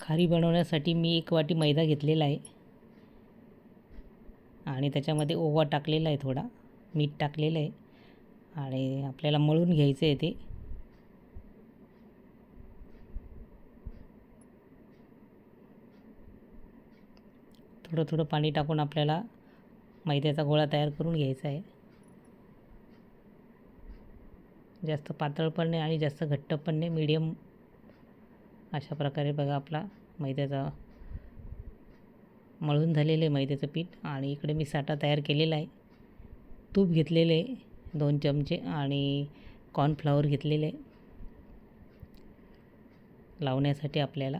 खारी बनवण्यासाठी मी एक वाटी मैदा घेतलेला आहे. आणि त्याच्यामध्ये ओवा टाकलेला आहे थोडा मीठ टाकलेलं आहे. आणि आपल्याला मळून घ्यायचं आहे ते. थोडं थोडं पाणी टाकून आपल्याला मैद्याचा गोळा तयार करून घ्यायचा आहे. जास्त पातळ पण नाही आणि जास्त घट्ट पण नाही मीडियम अशा प्रकारे बघा आपला मैद्याचा मळून झालेलं आहे मैद्याचं पीठ. आणि इकडे मी साठा तयार केलेला आहे. तूप घेतलेले दोन चमचे आणि कॉर्नफ्लॉवर घेतलेले लावण्यासाठी आपल्याला.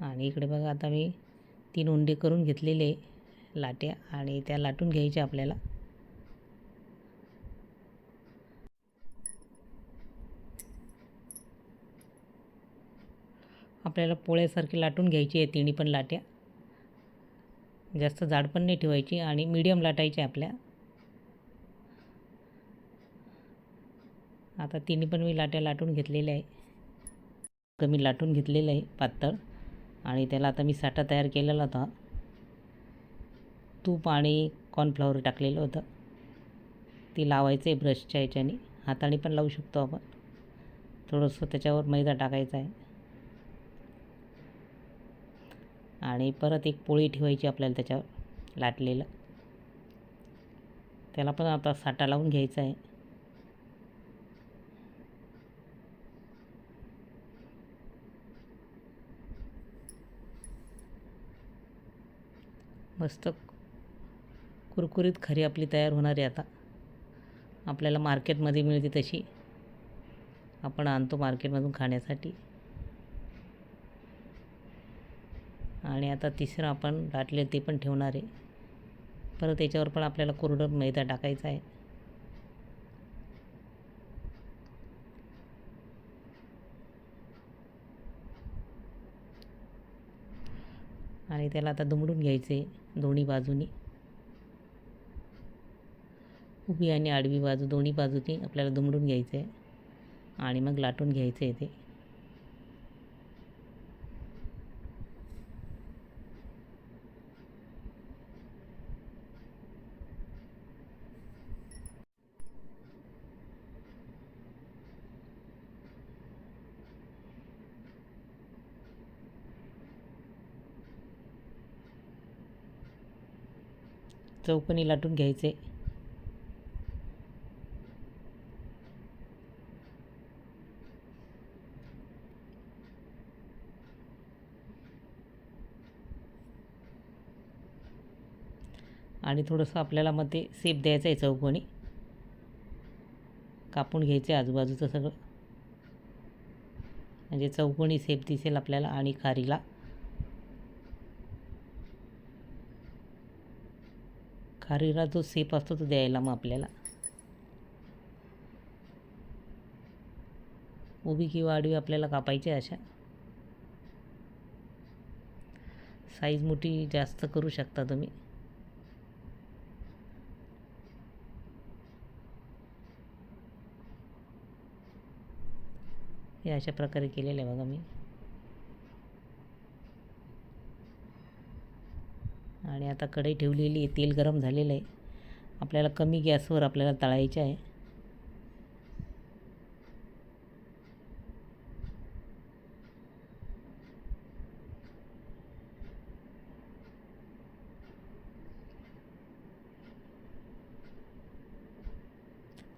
आणि इकडे बघा आता मी तीन उंडे करून घेतलेले लाट्या. आणि त्या लाटून घ्यायच्या आपल्याला. आपल्याला पोळ्यासारखी लाटून घ्यायची आहे तिन्ही पण लाट्या. जास्त जाड पण नाही ठेवायची आणि मीडियम लाटायची आपल्या. आता तिन्ही पण मी लाट्या लाटून घेतलेल्या आहे. कमी लाटून घेतलेलं आहे पातळ आणि त्याला आता मी साठा तयार केलेला होता. तूप आणि कॉर्नफ्लॉवर टाकलेलं होतं. ती लावायचं आहे ब्रशच्या ह्याच्याने. हाताने पण लावू शकतो आपण. थोडंसं त्याच्यावर मैदा टाकायचा आहे. आणि परत एक पोळी ठेवायची आपल्याला त्याच्यावर लाटलेलं. त्याला पण आता साठा लावून घ्यायचा आहे. मस्त कुरकुरीत खरी आपली तयार होणार आहे आता. आपल्याला मार्केटमध्ये मिळते तशी. आपण आणतो मार्केटमधून खाण्यासाठी. आणि आता तिसरं आपण लाटले ते पण ठेवणार आहे. परत त्याच्यावर पण आपल्याला कोरडं मैदा टाकायचा आहे. आणि त्याला आता दुमडून घ्यायचं आहे दोन्ही बाजूनी. उभी आणि आडवी बाजू दोन्ही बाजूनी आपल्याला दुमडून घ्यायचं आहे. आणि मग लाटून घ्यायचं आहे ते. चौकोनी लाटून घ्यायचे. आणि थोडंसं आपल्याला मग ते सेप द्यायचं आहे चौकोनी कापून घ्यायचे आजूबाजूचं सगळं. म्हणजे चौकोनी सेप दिसेल आपल्याला आणि खारीला. खारीला जो सेप असतो तो द्यायला मग आपल्याला. उभी किंवा आडवी आपल्याला कापायची अशा. साईज मोठी जास्त करू शकता तुम्ही. हे अशा प्रकारे केलेलं आहे बघा मी. आणि आता कढई ठेवलेली आहे तेल गरम झालेलं आहे. आपल्याला कमी गॅसवर आपल्याला तळायचे आहे.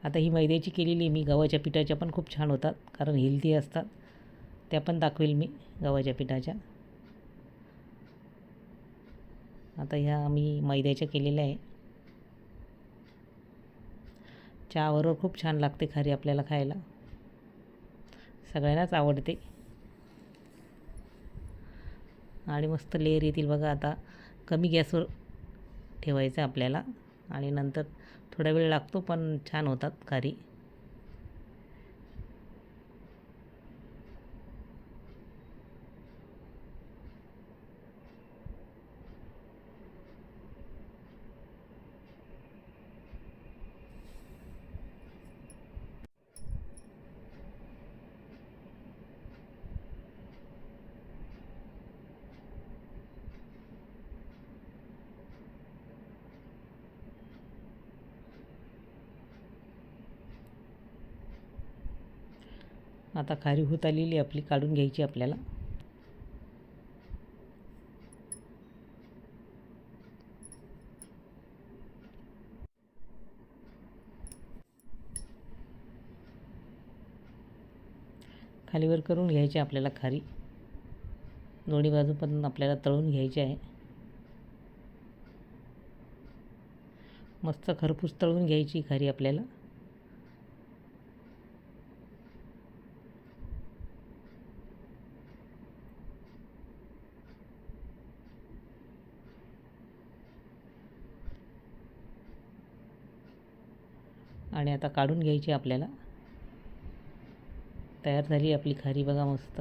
आता ही मैद्याची केलेली मी गव्हाच्या पिठाच्या पण खूप छान होतात कारण हेल्दी असतात. त्या पण दाखवेल मी गव्हाच्या पिठाच्या. आता ह्या मी मैद्याच्या केलेल्या आहे. चहाबरोबर खूप छान लागते खारी आपल्याला खायला. सगळ्यांनाच आवडते. आणि मस्त लेअर येतील बघा आता. कमी गॅसवर ठेवायचं आपल्याला. आणि नंतर थोडा वेळ लागतो पण छान होतात खारी. आता खारी होत आलेली आपली काढून घ्यायची आपल्याला. खालीवर करून घ्यायची आपल्याला खारी. दोन्ही बाजू पण आपल्याला तळून घ्यायची आहे. मस्त खरपूस तळून घ्यायची खारी आपल्याला. आणि आता काढून घ्यायची आपल्याला. तयार झाली आपली खारी बघा मस्त.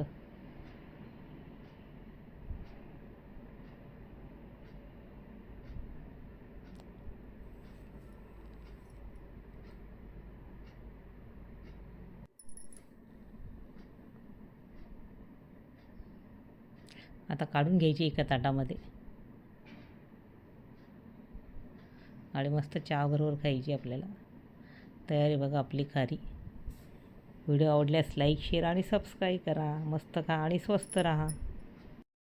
आता काढून घ्यायची एका ताटामध्ये. आणि मस्त चहाबरोबर खायची आपल्याला. तयारी बघा आपली खारी. व्हिडिओ आवडल्यास लाईक शेअर आणि सबस्क्राईब करा. मस्त खा आणि स्वस्त राहा.